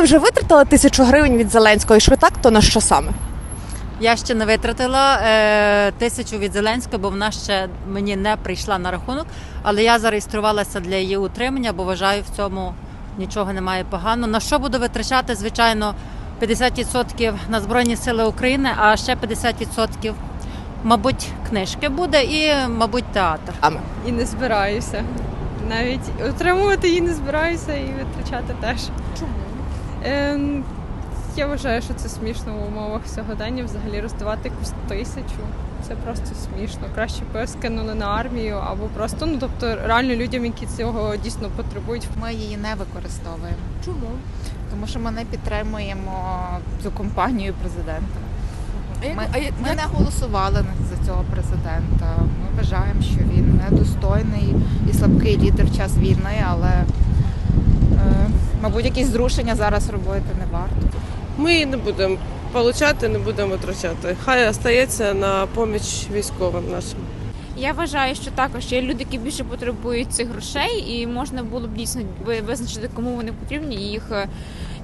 Ви вже витратили тисячу гривень від Зеленського. Якщо так, то на що саме? Я ще не витратила е, тисячу від Зеленського, бо вона ще мені не прийшла на рахунок. Але я зареєструвалася для її утримання, бо вважаю, в цьому нічого немає погано. На що буду витрачати? Звичайно, 50% на Збройні Сили України, а ще 50% мабуть, книжки буде і, мабуть, театр. І не збираюся. Навіть отримувати її не збираюся і витрачати теж. Ем, я вважаю, що це смішно в умовах сьогодення взагалі роздавати якусь тисячу. Це просто смішно. Краще б скинули на армію або просто, ну тобто реально людям, які цього дійсно потребують. Ми її не використовуємо, Чому? тому що ми не підтримуємо цю компанію президента. А як, Ми, а як- ми не голосували за цього президента. Ми вважаємо, що він недостойний і слабкий лідер в час війни, але, мабуть, якісь зрушення зараз робити не варто. Ми не будемо получати, не будемо витрачати. Хай остається на поміч військовим нашим. Я вважаю, що також є люди, які більше потребують цих грошей, і можна було б дійсно ви- визначити, кому вони потрібні, і їх е,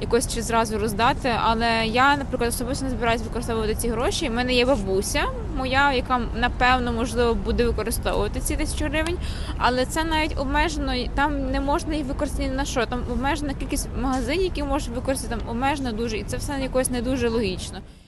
якось чи зразу роздати. Але я, наприклад, особисто не збираюся використовувати ці гроші. У мене є бабуся моя, яка напевно можливо буде використовувати ці тисячу гривень, але це навіть обмежено. Там не можна їх використати на що. Там обмежена кількість магазинів, які можуть використати там обмежена дуже, і це все якось не дуже логічно.